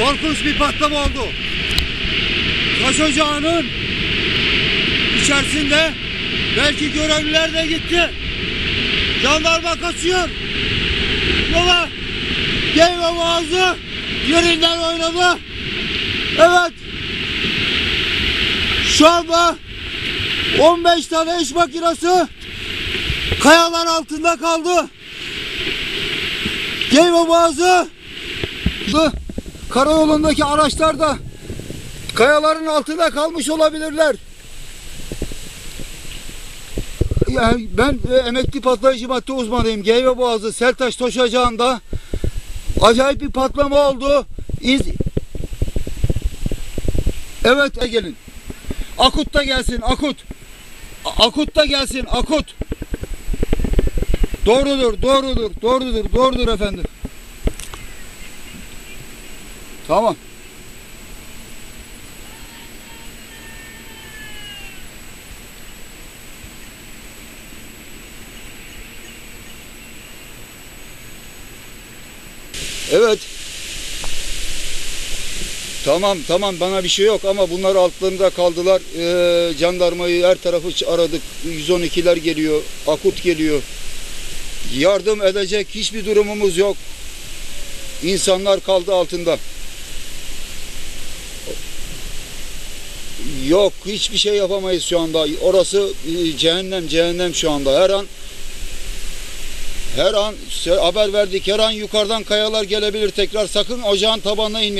Korkunç bir patlama oldu. Taş ocağının içerisinde belki görevliler de gitti. Jandarma kaçıyor. Yola Geyve Boğazı yerinden oynadı. Evet. Şu anda 15 tane iş makinesi kayalar altında kaldı. Geyve Boğazı karayolundaki araçlar da kayaların altında kalmış olabilirler. Yani ben e, emekli patlayıcı madde uzmanıyım. Geyve Boğazı Seltaş Toşacağı'nda acayip bir patlama oldu. İz... Evet e, gelin. Akut da gelsin Akut. Akut da gelsin Akut. Doğrudur, doğrudur, doğrudur, doğrudur efendim. Tamam. Evet. Tamam tamam bana bir şey yok ama bunlar altlarında kaldılar. Ee, jandarmayı her tarafı aradık. 112'ler geliyor. Akut geliyor. Yardım edecek hiçbir durumumuz yok. İnsanlar kaldı altında. Yok hiçbir şey yapamayız şu anda. Orası e, cehennem cehennem şu anda. Her an her an haber verdik. Her an yukarıdan kayalar gelebilir tekrar. Sakın ocağın tabanına inmeyin.